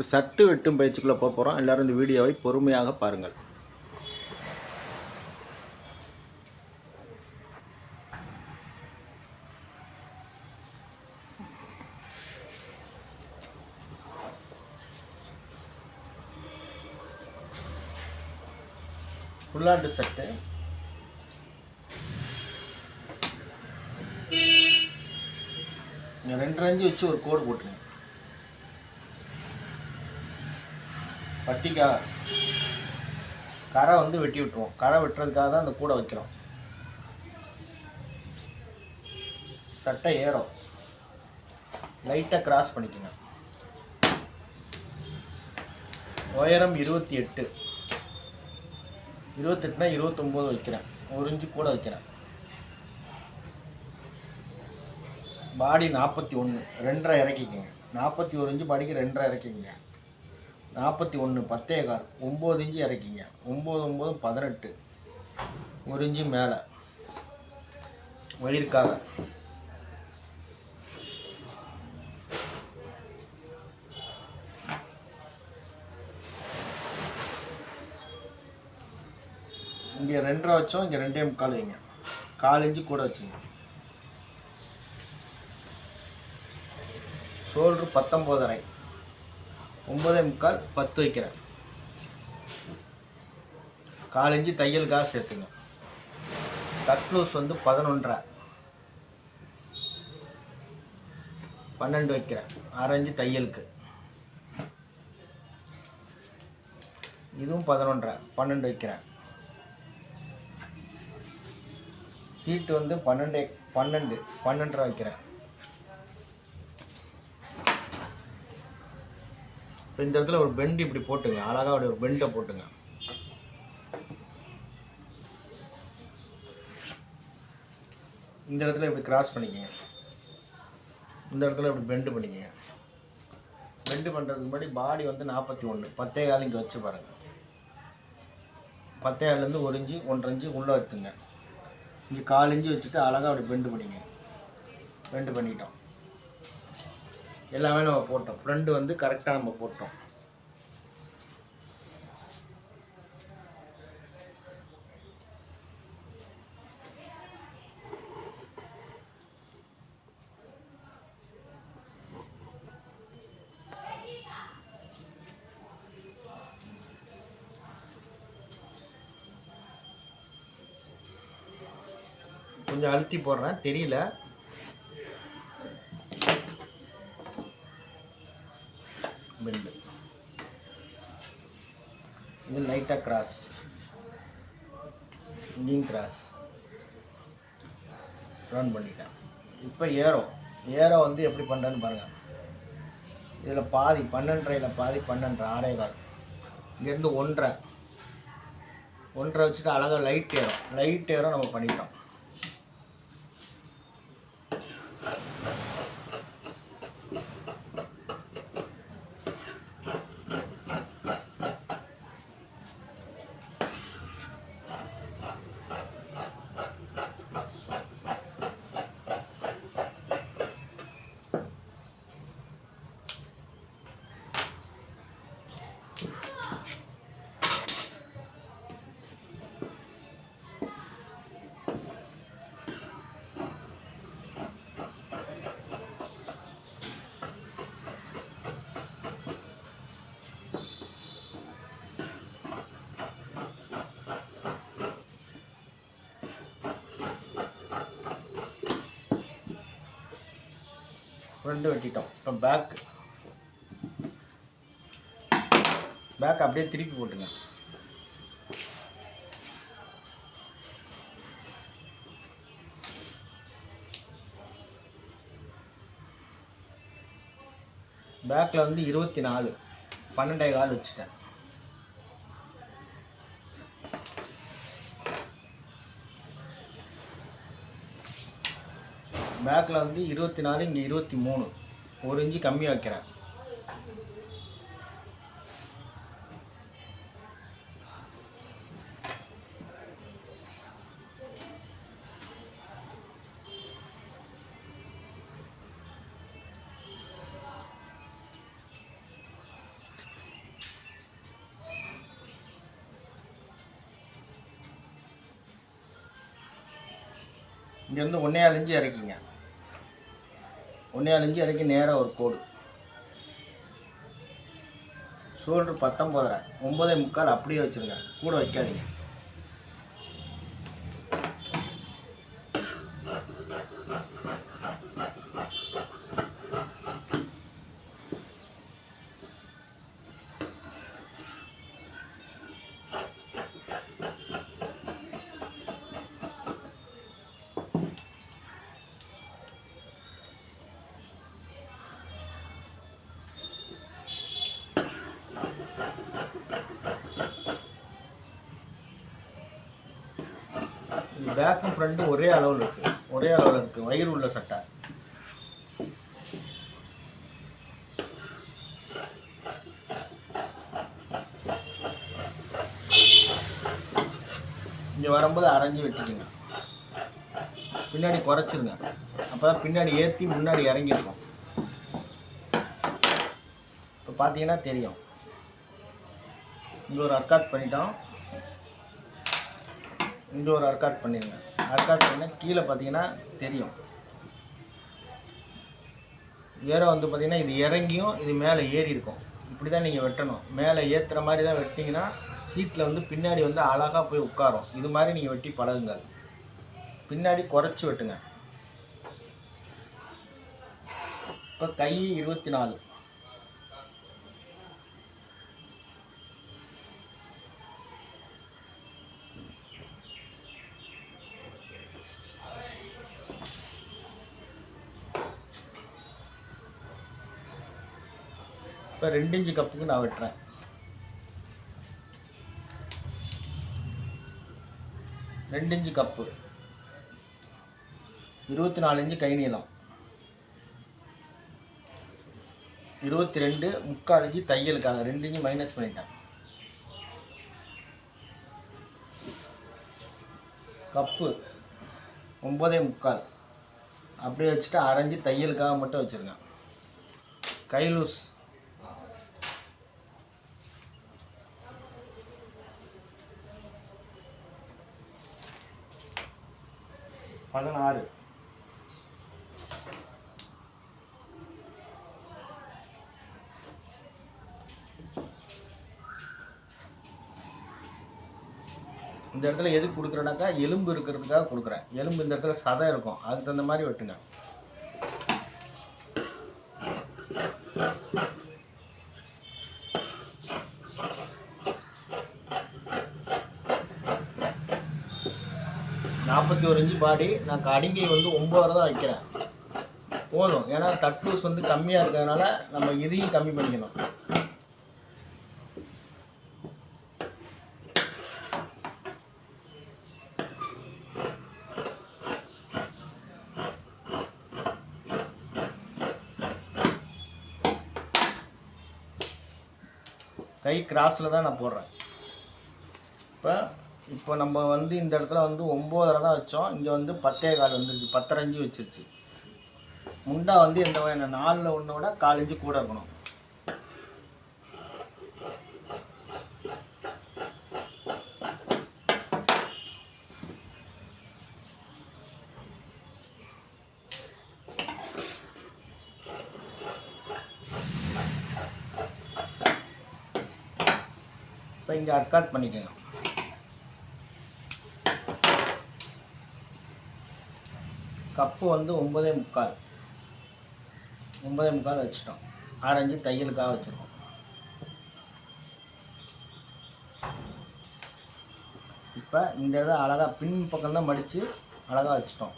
இப்போ சட்டு வெட்டும் பயிற்சிக்குள்ளே போக போகிறோம் எல்லோரும் இந்த வீடியோவை பொறுமையாக பாருங்கள். உள்ளாட்டு சட்டை. ரெண்டு அஞ்சு வச்சு ஒரு கோடு போட்டுருங்க பட்டிக்கா கரை வந்து வெட்டி விட்டுருவோம். கரை வெட்டுறதுக்காக தான் அந்த கூடை வைக்கிறோம். சட்டை ஏறும். லைட்டாக கிராஸ் பண்ணிக்கோங்க. உயரம் இருபத்தி எட்டு. இருபத்தெட்டுனா இருபத்தொம்போது வைக்கிறேன். ஒரு இன்ச்சு கூட வைக்கிறேன். பாடி நாற்பத்தி ஒன்று. ரெண்டரை இறக்கிக்கங்க. நாற்பத்தி ஒரு இன்ச்சு பாடிக்கு ரெண்டரை இறக்கிக்கங்க. நாற்பத்தி ஒன்று பத்தே கார் ஒம்பது இன்ச்சு இறக்கிங்க. ஒம்பது ஒம்பது பதினெட்டு. ஒரு இன்ச்சு மேலே. வயிறுக்காக. இங்கே ரெண்டரை வச்சோம். இங்கே ரெண்டே முக்கால் வைங்க. கால் இன்ச்சு கூட வச்சுங்க. ஷோல்ட்ரு பத்தொம்போதரை. ஒம்பதே முக்கால் பத்து வைக்கிறேன். காலஞ்சு தையல் காசு சேர்த்துங்க. கட்லூஸ் வந்து பதினொன்றரை. பன்னெண்டு வைக்கிறேன். ஆரஞ்சு தையலுக்கு. இதுவும் பதினொன்றரை. பன்னெண்டு வைக்கிறேன். சீட்டு வந்து பன்னெண்டு பன்னெண்டு பன்னெண்டரை வைக்கிறேன். இப்போ இந்த இடத்துல ஒரு பெண்டு இப்படி போட்டுங்க. அழகாக அப்படி ஒரு பெண்டை போட்டுங்க. இந்த இடத்துல இப்படி கிராஸ் பண்ணிக்கங்க. இந்த இடத்துல இப்படி பெண்டு பண்ணிக்கங்க. பெண்டு பண்ணுறதுக்கு முன்னாடி பாடி வந்து நாற்பத்தி ஒன்று பத்தே கால் இங்கே வச்சு பாருங்கள் பத்தே கால்லேருந்து ஒரு இஞ்சி ஒன்றரை இஞ்சி உள்ளே வைத்துங்க இங்கே கால் இஞ்சி வச்சுட்டு அழகாக அப்படி பெண்டு பண்ணிங்க பெண்டு பண்ணிட்டோம். எல்லாமே நம்ம போட்டோம். ஃப்ரெண்டு வந்து கரெக்டாக நம்ம போட்டோம். கொஞ்சம் அழுத்தி போடுறேன். தெரியல. பெண்டு இது லைட்டாக கிராஸ் இங்கேயும் கிராஸ் ரன் பண்ணிட்டேன். இப்போ ஏரோ ஏரோ வந்து எப்படி பண்ணுறேன்னு பாருங்கள் இதில் பாதி பன்னெண்டரையில் பாதி பன்னெண்டரை ஆறே கால் இங்கேருந்து ஒன்றரை. ஒன்றரை வச்சுட்டு அழகாக லைட் ஏறும் லைட் ஏறும் நம்ம பண்ணிட்டோம். ஃப்ரெண்டு வெட்டிட்டோம். இப்போ பேக் பேக் அப்படியே திருப்பி போட்டுங்க. பேக்கில் வந்து இருபத்தி நாலு. பன்னெண்டே கால் வச்சுட்டேன். பேக்கில் வந்து இருபத்தி நாலு இங்கே இருபத்தி மூணு. ஒரு இஞ்சி கம்மியாக வைக்கிறேன். இங்கேருந்து ஒன்றே அழிஞ்சு இறக்கிங்க. ஒன்றே அஞ்சு வரைக்கும் நேராக ஒரு கோடு. ஷோல்டர் பத்தொம்போதரை ஒம்பதே முக்கால் அப்படியே வச்சுருங்க கூட வைக்காதீங்க. பேக்கும் ஃப்ரண்ட்டும் ஒரே அளவில் இருக்குது ஒரே அளவில் இருக்குது வயிறு உள்ள சட்டை. இங்கே வரும்போது அரைஞ்சி வெட்டிக்குங்க. பின்னாடி குறைச்சிருங்க. அப்போ தான் பின்னாடி ஏற்றி முன்னாடி இறங்கியிருக்கோம். இப்போ பார்த்தீங்கன்னா தெரியும். இங்கே ஒரு அர்க்காட் பண்ணிட்டோம். இங்கே ஒரு அர்க்காட் பண்ணிடுங்க அர்க்காட் பண்ணால் கீழே பார்த்தீங்கன்னா தெரியும். ஏற வந்து பார்த்தீங்கன்னா இது இறங்கியும் இது மேலே ஏறி இருக்கும். இப்படி தான் நீங்கள் வெட்டணும். மேலே ஏற்றுற மாதிரி தான் வெட்டிங்கன்னா சீட்டில் வந்து பின்னாடி வந்து அழகாக போய் உட்காரும். இது மாதிரி நீங்கள் வெட்டி பழகுங்க பின்னாடி குறைச்சி வெட்டுங்க. இப்போ கை இருபத்தி நாலு. இப்போ ரெண்டு இன்ச்சு கப்புக்கு நான் வெட்டுறேன். ரெண்டு இன்ச்சு கப்பு. இருபத்தி நாலு இன்ச்சு கை நீளம். இருபத்தி ரெண்டு முக்கால் இன்ச்சு தையலுக்காக ரெண்டு இன்ச்சு மைனஸ் பண்ணிட்டேன். கப்பு ஒம்பதே முக்கால். அப்படியே வச்சுட்டு அரைஞ்சி தையலுக்காக மட்டும் வச்சுருக்கேன். கை லூஸ் பதினாறு. இந்த இடத்துல எதுக்கு கொடுக்குறேனாக்கா எலும்பு இருக்கிறதுக்காக கொடுக்குறேன். எலும்பு இந்த இடத்துல சதை இருக்கும். அதுக்கு தகுந்த மாதிரி வெட்டுங்க. நாற்பத்தி ஒரு இன்ச்சு பாடி நான் கடுங்கை வந்து ஒம்பது தான் வைக்கிறேன். போதும். ஏன்னா தட்டூஸ் வந்து கம்மியாக இருக்கிறதுனால நம்ம இதையும் கம்மி பண்ணிக்கணும். கை கிராஸில் தான் நான் போடுறேன். இப்போ இப்போ நம்ம வந்து இந்த இடத்துல வந்து ஒம்போதரை தான் வச்சோம். இங்கே வந்து பத்தே கால் வந்துருச்சு. பத்தரைஞ்சு வச்சிருச்சு. முண்டா வந்து எந்த வகையான நாலில் ஒன்று விட காலஞ்சு கூட இருக்கணும். இப்போ இங்கே அட்காட் பண்ணிக்கோங்க. கப்பு வந்து ஒன்பதே முக்கால். ஒன்பதே முக்கால் வச்சுட்டோம். ஆரஞ்சு தையலுக்காக வச்சுருக்கோம். இப்போ இந்த இடம் அழகாக பின் பக்கம் தான் மடித்து அழகாக வச்சுட்டோம்.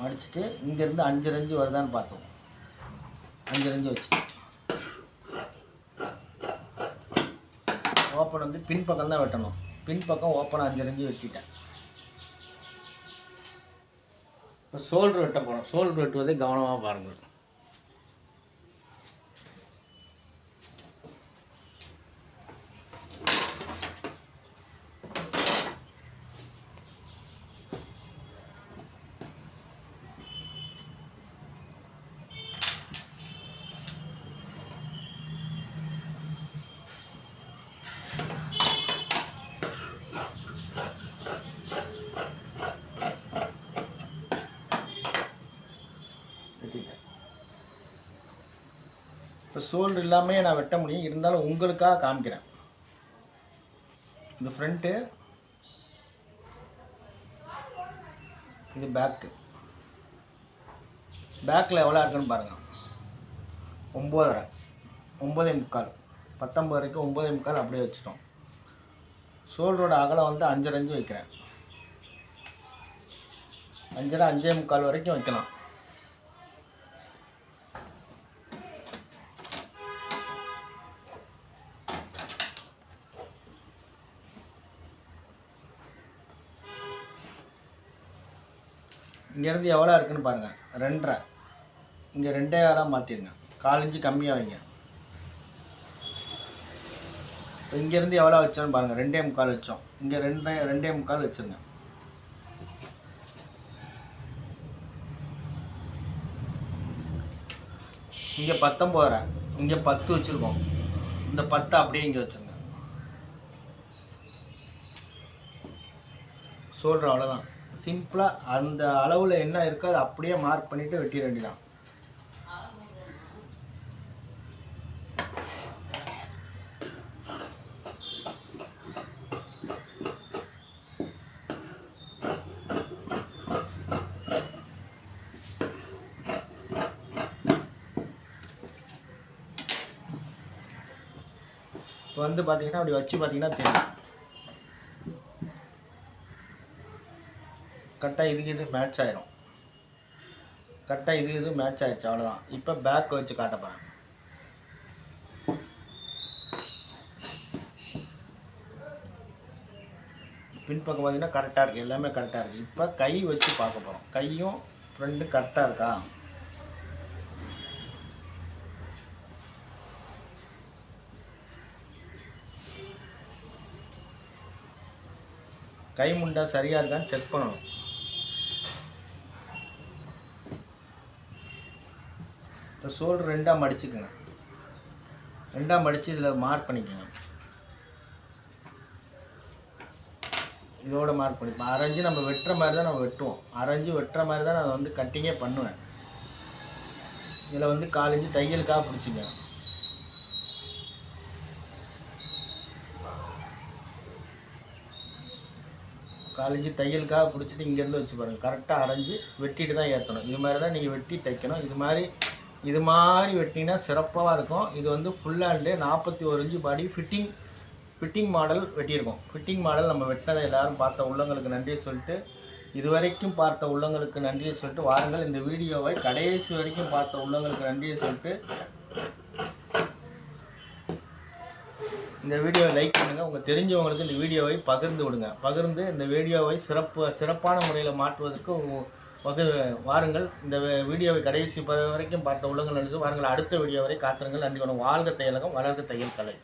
மடிச்சுட்டு இங்கேருந்து அஞ்சு ரஞ்சு வருதான்னு பார்த்தோம் அஞ்சு ரஞ்சு வச்சுட்டோம். ஓப்பன் வந்து பின் பக்கம் தான் வெட்டணும். பின் பக்கம் ஓப்பன் அஞ்சு ரஞ்சு வெட்டிட்டேன் இப்போ ஷோல்டர் வெட்ட போகிறோம் ஷோல்டர் வெட்டுவதை கவனமாக பாருங்கள் சோல்டு இல்லாமே நான் வெட்ட முடியும். இருந்தாலும் உங்களுக்காக காமிக்கிறேன். இந்த ஃப்ரண்ட்டு இது பேக்கு பேக்கில் எவ்வளோ இருக்குன்னு பாருங்கள் ஒம்போதரை ஒம்பதே முக்கால். பத்தொம்பது வரைக்கும் ஒம்பதே முக்கால் அப்படியே வச்சுட்டோம். ஷோல்டரோட அகலம் வந்து அஞ்சரை அஞ்சு வைக்கிறேன். அஞ்சரை அஞ்சே முக்கால் வரைக்கும் வைக்கலாம். இங்கேருந்து எவ்வளோ இருக்குன்னு பாருங்கள் ரெண்டரை. இங்கே ரெண்டே ஆளாக மாற்றிடுங்க காலஞ்சு கம்மியாக வைங்க. இப்போ இங்கேருந்து எவ்வளோ வச்சோன்னு பாருங்கள் ரெண்டே முக்கால் வச்சோம். இங்கே ரெண்டே ரெண்டே முக்கால் வச்சுருங்க. இங்கே பத்தொம்போதரை இங்கே பத்து வச்சுருக்கோம். இந்த பத்து அப்படியே இங்கே வச்சுருங்க. சொல்கிறேன் அவ்வளோதான் சிம்பிளாக அந்த அளவில் என்ன இருக்கோ அதை அப்படியே மார்க் பண்ணிவிட்டு வெட்டிட வேண்டியதான் இப்போ வந்து பார்த்தீங்கன்னா அப்படி வச்சு பார்த்தீங்கன்னா தெரியும். கரெக்டாக இதுக்கு இது மேட்ச் ஆயிரும். கரெக்டாக இது இது மேட்ச் ஆயிடுச்சு அவ்வளோதான் இப்போ பேக் வச்சு காட்ட போகிறேன் பின்பக்கம் பார்த்தீங்கன்னா கரெக்டாக இருக்குது எல்லாமே கரெக்டாக இருக்குது இப்போ கை வச்சு பார்க்க போகிறோம் கையும் ஃப்ரெண்டு கரெக்டாக இருக்கா? கை முண்டா சரியாக இருக்கான்னு செக் பண்ணணும். இப்போ சோல் ரெண்டாக மடிச்சுக்கோங்க. ரெண்டாக மடித்து இதில் மார்க் பண்ணிக்கோங்க. இதோட மார்க் பண்ணி இப்போ அரைஞ்சு நம்ம வெட்டுற மாதிரி தான் நம்ம வெட்டுவோம். அரைஞ்சு வெட்டுற மாதிரி தான் நான் வந்து கட்டிங்கே பண்ணுவேன். இதில் வந்து காலேஜ் தையலுக்காக பிடிச்சிங்க. காலேஜ் தையலுக்காக பிடிச்சிட்டு இங்கேருந்து வச்சு பாருங்கள் கரெக்டாக அரைஞ்சு வெட்டிட்டு தான் ஏற்றணும் இது மாதிரி தான் நீங்கள் வெட்டி தைக்கணும். இது மாதிரி இது மாதிரி வெட்டினா சிறப்பாக இருக்கும். இது வந்து ஃபுல் ஹேண்டு நாற்பத்தி ஒரு inch body fitting fitting model வெட்டியிருக்கோம். Fitting model நம்ம வெட்டினதை எல்லோரும் பார்த்த உள்ளங்களுக்கு நன்றியை சொல்லிட்டு இது வரைக்கும் பார்த்த உள்ளங்களுக்கு நன்றியை சொல்லிட்டு வாருங்கள். இந்த வீடியோவை கடைசி வரைக்கும் பார்த்த உள்ளங்களுக்கு நன்றியை சொல்லிட்டு இந்த வீடியோவை லைக் பண்ணுங்கள் உங்கள் தெரிஞ்சவங்களுக்கு இந்த வீடியோவை பகிர்ந்து விடுங்க. பகிர்ந்து இந்த வீடியோவை சிறப்பு சிறப்பான முறையில் மாற்றுவதற்கு ஓகே வாருங்கள். இந்த வீடியோவை கடைசி ப- வரைக்கும் பார்த்த உள்ளங்கள் நினைச்சு வாருங்கள். அடுத்த வீடியோ வரை காத்திருங்கள். நன்றி. வணக்கம். வாழ்க தையலகம் வளர்க தையல் கலை.